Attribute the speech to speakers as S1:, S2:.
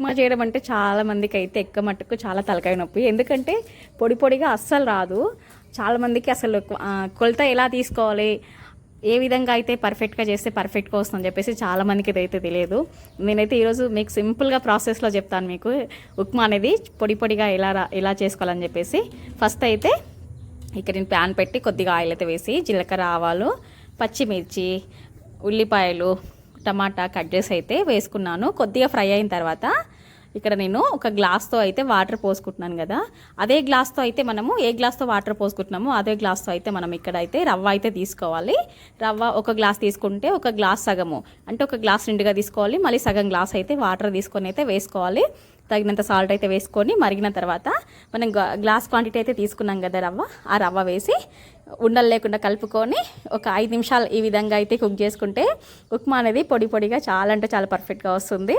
S1: ఉప్మా చేయడం అంటే చాలా మందికి అయితే ఎక్క మట్టుకు చాలా తలకాయ నొప్పి. ఎందుకంటే పొడి పొడిగా అస్సలు రాదు. చాలామందికి అసలు కొలత ఎలా తీసుకోవాలి? ఏ విధంగా అయితే పర్ఫెక్ట్గా చేస్తే పర్ఫెక్ట్గా వస్తుందని చెప్పేసి చాలామందికి ఇదైతే తెలియదు. నేనైతే ఈరోజు మీకు సింపుల్గా ప్రాసెస్లో చెప్తాను మీకు. ఉప్మా అనేది పొడి పొడిగా ఎలా రా ఎలా చేసుకోవాలని చెప్పేసి. ఫస్ట్ అయితే ఇక్కడ నేను ప్యాన్ పెట్టి కొద్దిగా ఆయిల్ అయితే వేసి జీలకర్ర ఆవాలు పచ్చిమిర్చి ఉల్లిపాయలు టమాటా కట్ చేసి అయితే వేసుకున్నాను. కొద్దిగా ఫ్రై అయిన తర్వాత ఇక్కడ నేను ఒక గ్లాస్తో అయితే వాటర్ పోసుకుంటున్నాను కదా. అదే గ్లాస్తో అయితే మనము ఏ గ్లాస్తో వాటర్ పోసుకుంటున్నామో అదే గ్లాస్తో అయితే మనం ఇక్కడ అయితే రవ్వ అయితే తీసుకోవాలి. రవ్వ ఒక గ్లాస్ తీసుకుంటే ఒక గ్లాస్ సగము. అంటే ఒక గ్లాస్ నిండుగా తీసుకోవాలి. మళ్ళీ సగం గ్లాస్ అయితే వాటర్ తీసుకొని అయితే వేసుకోవాలి. తగినంత సాల్ట్ అయితే వేసుకొని మరిగిన తర్వాత మనం గ్లాస్ క్వాంటిటీ అయితే తీసుకున్నాం కదా రవ్వ. ఆ రవ్వ వేసి ఉండలు లేకుండా కలుపుకొని ఒక ఐదు నిమిషాలు ఈ విధంగా అయితే కుక్ చేసుకుంటే ఉప్మా అనేది పొడి పొడిగా చాలా అంటే చాలా పర్ఫెక్ట్గా వస్తుంది.